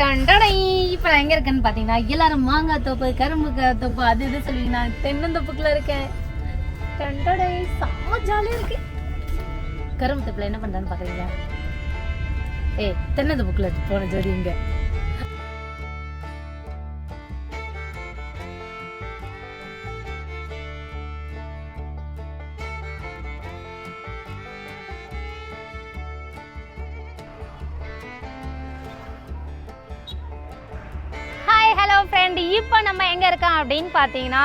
டண்டடை இப்போ எங்க இருக்கேன்னு பாத்தீங்கன்னா எல்லாரும் மாங்காய் தோப்பு கரும்பு தோப்பு அது இது சொல்லி நான் தென்னந்தோப்புக்குள்ள இருக்கேன். டண்டடை செம்ம ஜாலியா இருக்கு. கரும்பு தோப்புல என்ன பண்றான்னு பாக்குறீங்களா? ஏய் தென்னந்தோப்புக்குள்ள போன ஜோடி இங்க. ஹாய் ஹலோ ஃப்ரெண்ட் இப்போ நம்ம எங்கே இருக்கோம் அப்படின்னு பார்த்தீங்கன்னா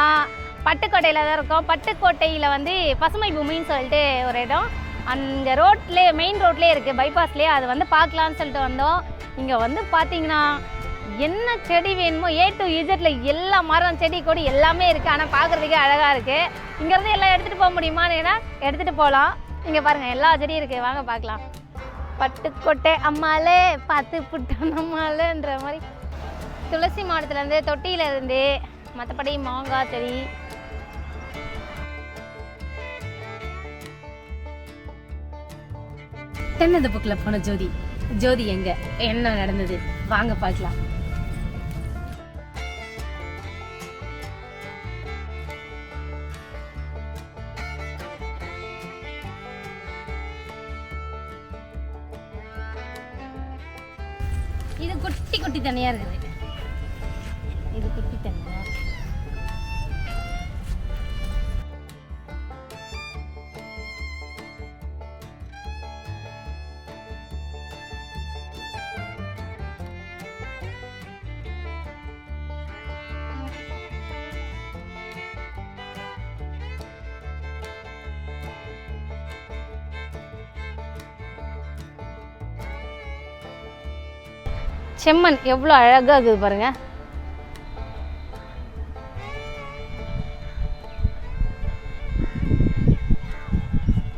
பட்டுக்கோட்டையில் தான் இருக்கோம். பட்டுக்கோட்டையில் வந்து பசுமை பூமின்னு சொல்லிட்டு ஒரு இடம். அந்த ரோட்லேயே மெயின் ரோட்லேயே இருக்குது பைபாஸ்லேயே அது வந்து பார்க்கலான்னு சொல்லிட்டு வந்தோம். இங்கே வந்து பார்த்தீங்கன்னா என்ன செடி வேணுமோ ஏ டு இஜெட்டில் எல்லா மரம் செடி கொடி எல்லாமே இருக்குது ஆனால் பார்க்குறதுக்கே அழகாக இருக்குது இங்கேருந்து எல்லாம் எடுத்துகிட்டு போக முடியுமான்னு எடுத்துகிட்டு போகலாம். இங்கே பாருங்கள் எல்லா செடியும் இருக்குது வாங்க பார்க்கலாம். பட்டுக்கோட்டை அம்மாலே பார்த்து புட்டான் அம்மாலேன்ற மாதிரி. துளசி மாடத்துலேருந்து தொட்டியிலேருந்து மற்றபடி மாங்காய் செடி. தென்னந்த புக்கில் போன ஜோதி. ஜோதி எங்க? என்ன நடந்தது? வாங்க பார்க்கலாம். இது குட்டி குட்டி தனியா இருக்குது. செம்மண் எவ்வளோ அழகாக இருக்குது பாருங்க.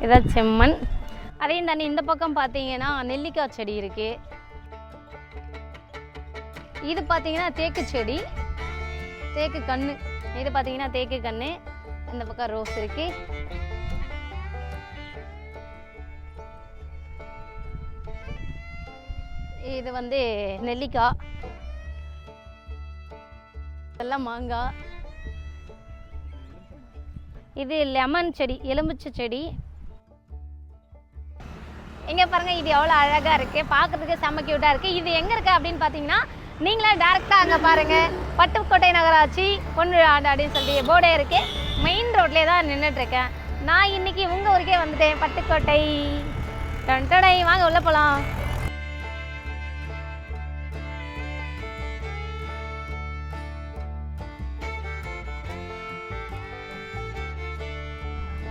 இதான் செம்மண். அதையும் தாண்டி இந்த பக்கம் பார்த்தீங்கன்னா நெல்லிக்காய் செடி இருக்கு. இது பார்த்தீங்கன்னா தேக்கு செடி. தேக்கு கண்ணு. இது பார்த்தீங்கன்னா தேக்கு கண்ணு. இந்த பக்கம் ரோஸ் இருக்குது இது வந்து நெல்லிக்காய் இதெல்லாம் மாங்காய். இது லெமன் செடி எலுமிச்சை செடி. இங்கே பாருங்க இது எவ்வளோ அழகாக இருக்கு. பார்க்குறதுக்கு செம்ம கியூட்டா இருக்கு. இது எங்கே இருக்கு அப்படின்னு பார்த்தீங்கன்னா நீங்களே டேரெக்டாக அங்கே பாருங்க. பட்டுக்கோட்டை நகராட்சி பொண்ணு ஆண்டு அப்படின்னு சொல்லி போர்டே இருக்கு. மெயின் ரோட்லேயே தான் நின்றுட்டு இருக்கேன் நான் இன்னைக்கு உங்கள் ஊருக்கே வந்துட்டேன். பட்டுக்கோட்டை. டொண்டடை வாங்க உள்ளே போகலாம்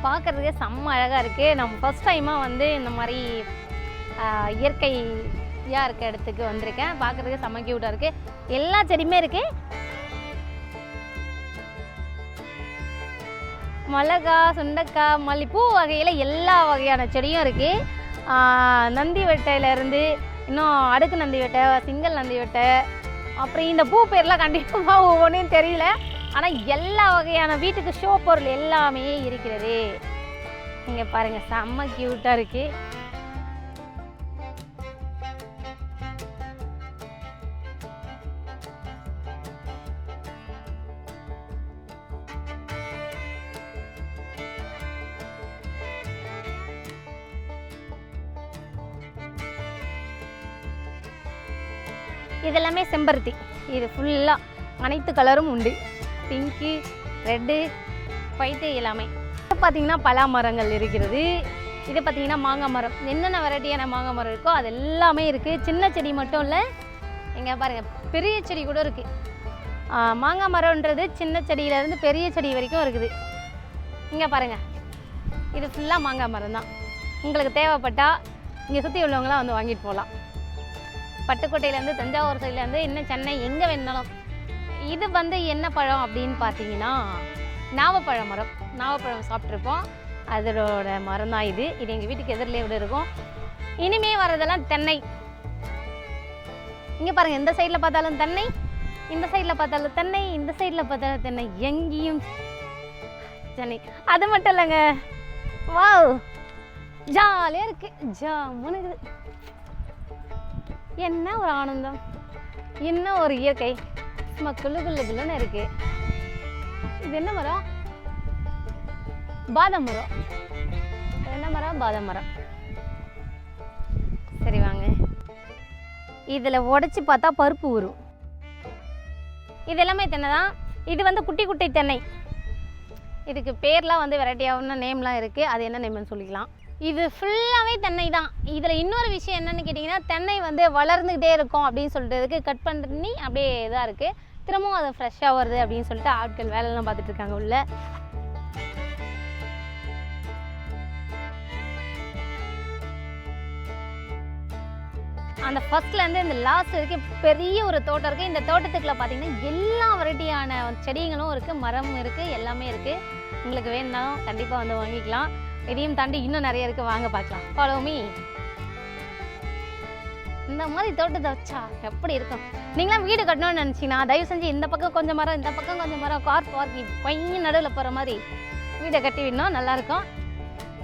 பார்க்குறதுக்கே செம்ம அழகாக இருக்குது நம்ம ஃபர்ஸ்ட் டைமாக வந்து இந்த மாதிரி இயற்கையாக இருக்க இடத்துக்கு வந்திருக்கேன். பார்க்கறதுக்கு செம்ம க்யூட்டாக இருக்குது எல்லா செடியுமே இருக்குது மிளகா சுண்டக்காய் மல்லிப்பூ வகையில் எல்லா வகையான செடியும் இருக்குது நந்தி வெட்டையிலேருந்து இன்னும் அடுக்கு நந்தி வெட்டை சிங்கல் நந்தி வெட்டை அப்புறம் இந்த பூ பேர்லாம் கண்டிப்பாக ஒவ்வொன்றையும் தெரியல. ஆனால் எல்லா வகையான வீட்டுக்கு ஷோ பொருள் எல்லாமே இருக்கிறது. நீங்கள் பாருங்க செம்ம க்யூட்டாக இருக்கு. இதெல்லாமே செம்பருத்தி. இது ஃபுல்லாக அனைத்து கலரும் உண்டு. பிங்க்கு ரெட்டு ஒயிட்டு எல்லாமே. இது பார்த்தீங்கன்னா பலா மரங்கள் இருக்கிறது. இது பார்த்தீங்கன்னா மாங்காய் மரம். என்னென்ன வெரைட்டியான மாங்காய் மரம் இருக்கோ அது எல்லாமே இருக்குது சின்ன செடி மட்டும் இல்லை. இங்கே பாருங்கள் பெரிய செடி கூட இருக்குது மாங்காய் மரம்ன்றது சின்ன செடியிலேருந்து பெரிய செடி வரைக்கும் இருக்குது. இங்கே பாருங்கள் இது ஃபுல்லாக மாங்காய் மரம் தான். உங்களுக்கு தேவைப்பட்டால் இங்கே சுற்றி உள்ளவங்களாம் வந்து வாங்கிட்டு போகலாம் பட்டுக்கோட்டையிலேருந்து தஞ்சாவூர் சைட்லேருந்து இன்னும் சென்னை எங்கே வேணாலும். இது வந்து என்ன பழம் அப்படின்னு பார்த்தீங்கன்னா நாவப்பழ மரம் நாவப்பழம் சாப்பிட்ருப்போம். அதோட மரம் தான் இது. இது எங்கள் வீட்டுக்கு எதிரிலே விட இருக்கும். இனிமே வர்றதெல்லாம் தென்னை. இங்கே பாருங்கள் இந்த சைடில் பார்த்தாலும் தென்னை இந்த சைடில் பார்த்தாலும் தென்னை இந்த சைடில் பார்த்தாலும் தென்னை. எங்கேயும் சென்னை அது மட்டும் இல்லைங்க. வாவ் ஜாலியாக இருக்குது ஜாமுன்னு இருக்குது என்ன ஒரு ஆனந்தம். என்ன ஒரு இயற்கை. சும்மா குள்ளு குள்ளுன்னு இருக்கு. இது என்ன மரம்? பாதாம் மரம். என்ன மரம்? பாதாம் மரம். சரி வாங்க. இதில் உடைச்சி பார்த்தா பருப்பு ஊறும். இது எல்லாமே தென்னை தான். இது வந்து குட்டி குட்டி தென்னை. இதுக்கு பேர்லாம் வந்து வெரைட்டியான நேம்லாம் இருக்குது அது என்ன நேம்னு சொல்லிக்கலாம். இது ஃபுல்லாகவே தென்னை தான். இதில் இன்னொரு விஷயம் என்னன்னு கேட்டிங்கன்னா தென்னை வந்து வளர்ந்துக்கிட்டே இருக்கும் அப்படின்னு சொல்லிட்டு கட் பண்ணி அப்படியே இதாக இருக்குது திரும்பவும் அது ஃப்ரெஷ்ஷாக வருது அப்படின்னு சொல்லிட்டு ஆட்கள் வேலைலாம் பார்த்துட்டு இருக்காங்க உள்ள. அந்த ஃபர்ஸ்ட்லேருந்து இந்த லாஸ்ட் வரைக்கும் பெரிய ஒரு தோட்டம் இருக்குது இந்த தோட்டத்துக்குள்ள பார்த்தீங்கன்னா எல்லா வெரைட்டியான செடிகளும் இருக்குது மரம் இருக்குது எல்லாமே இருக்குது உங்களுக்கு வேணும்னாலும் கண்டிப்பாக வந்து வாங்கிக்கலாம். இதையும் தாண்டி இன்னும் நிறைய இருக்குது வாங்க பார்க்கலாம். ஃபாலோ மீ இந்த மாதிரி தோட்டத்தை வச்சா எப்படி இருக்கும்? நீங்களாம் வீடு கட்டணும்னு நினச்சிங்கன்னா தயவு செஞ்சு இந்த பக்கம் கொஞ்சம் மரம் இந்த பக்கம் கொஞ்சம் மரம் கார் பார்க்கிங் பையன் நடுவில் போகிற மாதிரி வீடை கட்டி விடணும். நல்லாயிருக்கும்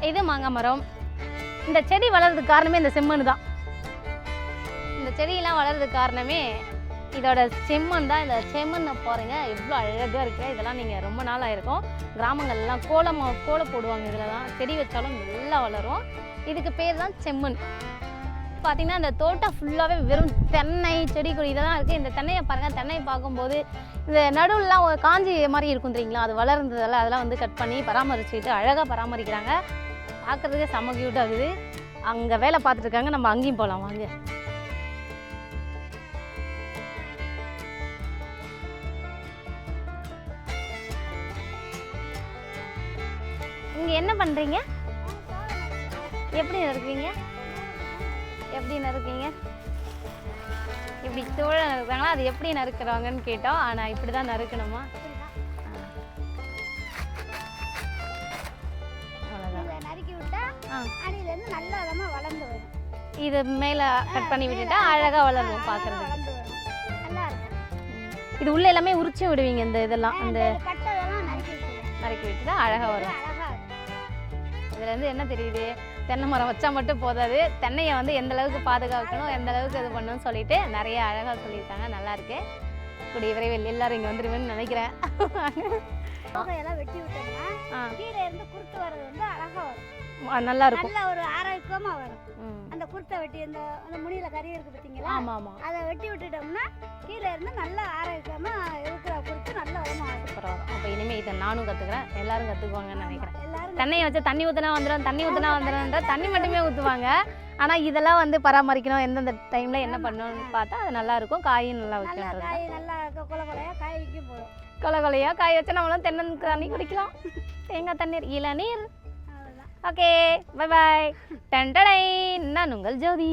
இது மாங்காய் மரம். இந்த செடி வளர்றதுக்கு காரணமே இந்த செம்மண் தான் இந்த செடியெல்லாம் வளர்றதுக்கு காரணமே இதோட செம்மண் தான் இந்த செம்மண்ணை பாருங்க. எவ்வளோ அழகாக இருக்குது இதெல்லாம் நீங்கள் ரொம்ப நாள் ஆயிருக்கும். கிராமங்கள்லாம் கோலம் கோலம் போடுவாங்க. இதில் தான் செடி வச்சாலும் நல்லா வளரும். இதுக்கு பேர் தான் செம்மண். பார்த்தீங்கன்னா இந்த தோட்டம் ஃபுல்லாகவே வெறும் தென்னை செடி கொடி இதெல்லாம் இருக்குது இந்த தென்னையை பாருங்கள் தென்னையை பார்க்கும்போது இந்த நடுவுலலாம் ஒரு காஞ்சி மாதிரி இருக்கும் தெரியுங்களா? அது வளர்ந்ததெல்லாம் அதெல்லாம் வந்து கட் பண்ணி பராமரிச்சுக்கிட்டு அழகாக பராமரிக்கிறாங்க. பார்க்குறதுக்கே செம்ம க்யூட்டாக இருக்குது. அங்கே வேலை பார்த்துட்டு இருக்காங்க. நம்ம அங்கேயும் போகலாம் வாங்க. இங்கே என்ன பண்ணுறீங்க எப்படி நறுக்குறீங்க எப்படி நறுக்குறீங்க இப்படி தோழ நறுக்குறாங்களா? அது எப்படி நறுக்குறாங்கன்னு கேட்டோம். ஆனால் இப்படி தான் நறுக்கணுமா இதை நறுக்கி விட்டா ஆ. அடியிலேருந்து நல்ல விதமாக வளர்ந்து வரும். இது மேலே கட் பண்ணி விட்டுட்டா அழகாக வளரும் பார்க்குறது இது உள்ள எல்லாமே உரிச்சும் விடுவீங்க இந்த இதெல்லாம் அந்த நறுக்கி விட்டுட்டா அழகாக வரும். இதுலேருந்து என்ன தெரியுது? தென்னை மரம் வச்சா மட்டும் போதாது. தென்னையை வந்து எந்த அளவுக்கு பாதுகாக்கணும் எந்த அளவுக்கு இது பண்ணணும்னு சொல்லிட்டு நிறைய அழகாக சொல்லியிருக்காங்க. நல்லா இருக்கு. கூடிய விரைவில் எல்லாரும் இங்கே வந்துருவேன்னு நினைக்கிறேன். தோகையெல்லாம் வெட்டி விட்டோம்னா கீழே இருந்து குருத்து வர்றது வந்து அழகா வரும். நல்லா இருக்கும். நல்ல ஒரு ஆரோக்கியமா வரும். அந்த குருத்தை வெட்டி இந்த அந்த முடியில கறி இருக்கு பார்த்தீங்களா? ஆமாம் ஆமாம் அதை வெட்டி விட்டுட்டோம்னா கீழே இருந்து நல்ல ஆரோக்கியமா நானும் கற்றுக்குறேன் எல்லாரும் கற்றுக்குவாங்கன்னு நினைக்கிறேன். தென்னையை வச்சு தண்ணி ஊற்றினா வந்துடும் தண்ணி ஊற்றினா வந்துடும்ன்ற தண்ணி மட்டுமே ஊற்றுவாங்க ஆனால் இதெல்லாம் வந்து பராமரிக்கணும் எந்தெந்த டைமில் என்ன பண்ணணும்னு பார்த்தா அது நல்லா இருக்கும். காயும் நல்லா வைக்கணும் காய் நல்லா கொலை கொலையாக காய வச்சு நம்மளும் தென்னை தண்ணி குடிக்கலாம். தேங்காய் தண்ணீர் இளநீர். ஓகே பை பாய் டன்டடை நான் உங்கள் ஜோதி.